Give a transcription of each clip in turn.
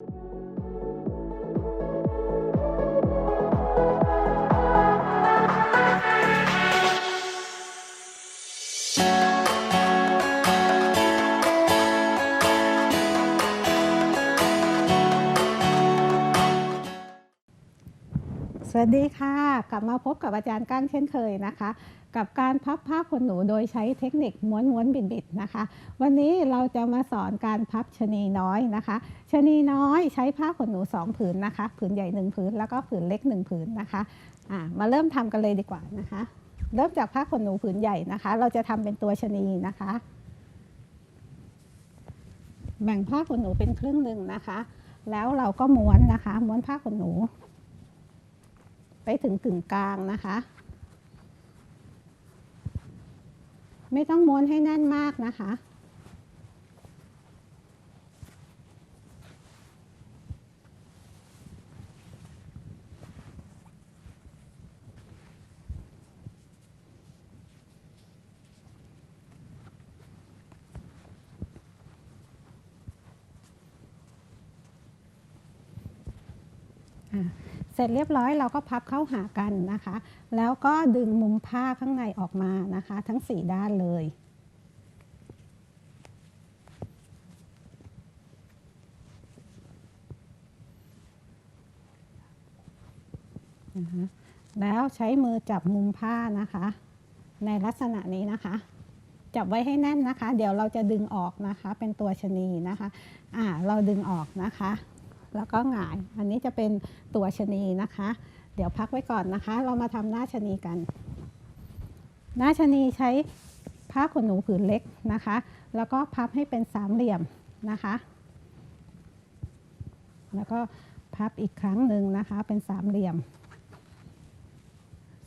you สวัสดีค่ะ กลับมาพบกับอาจารย์ก้างเช่นเคยนะคะ กับการพับผ้าขนหนูโดยใช้เทคนิคม้วนม้วนบิดบิดนะคะ วันนี้เราจะมาสอนการพับชนีน้อยนะคะชนีน้อยใช้ผ้าขนหนูสองผืนนะคะ ผืนใหญ่หนึ่งผืนแล้วก็ผืนเล็กหนึ่งผืนนะคะอ่ามาเริ่มทำกันเลยดีกว่านะคะ เริ่มจากผ้าขนหนูผืนใหญ่นะคะ เราจะทำเป็นตัวชนีนะคะ แบ่งผ้าขนหนูเป็นครึ่งหนึ่งนะคะ แล้วเราก็ม้วนนะคะ ม้วนผ้าขนหนู ไปถึงกึ่งกลางนะคะ ไม่ต้องม้วนให้แน่นมากนะคะ เสร็จเรียบร้อยเราก็พับเข้าหากันนะคะ แล้วก็ดึงมุมผ้าข้างในออกมานะคะ ทั้ง 4 ด้านเลย แล้วใช้มือจับมุมผ้านะคะ ในลักษณะนี้นะคะ จับไว้ให้แน่นนะคะ เดี๋ยวเราจะดึงออกนะคะ เป็นตัวชะนีนะคะ อ่า เราดึงออกนะคะ แล้วก็หงาย อันนี้จะเป็นตัวชะนีนะคะ เดี๋ยวพักไว้ก่อนนะคะ เรามาทำหน้าชะนีกัน หน้าชะนีใช้ผ้าขนหนูผืนเล็กนะคะ แล้วก็พับให้เป็นสามเหลี่ยมนะคะ แล้วก็พับอีกครั้งหนึ่งนะคะ เป็นสามเหลี่ยม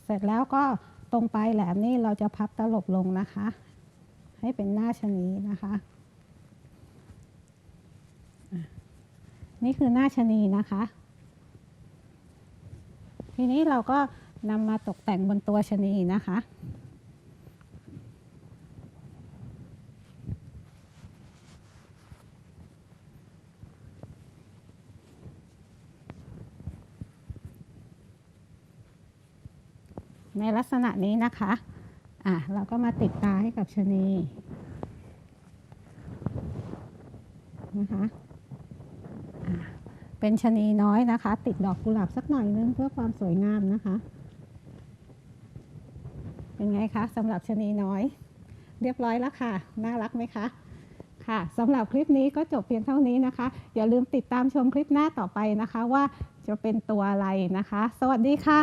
เสร็จแล้วก็ตรงปลายแหลมนี่เราจะพับตลบลงนะคะ ให้เป็นหน้าชะนีนะคะ นี่คือหน้าชะนีนะคะ ทีนี้เราก็นำมาตกแต่งบนตัวชะนีนะคะในลักษณะนี้นะคะ อะ เราก็มาติดตาให้กับชะนีนะคะอะ เป็นชนีน้อยนะคะ ติดดอกกุหลาบสักหน่อยนึงเพื่อความสวยงามนะคะ เป็นไงคะสำหรับชนีน้อย เรียบร้อยแล้วค่ะ น่ารักไหมคะค่ะสำหรับคลิปนี้ก็จบเพียงเท่านี้นะคะ อย่าลืมติดตามชมคลิปหน้าต่อไปนะคะว่าจะเป็นตัวอะไรนะคะ สวัสดีค่ะ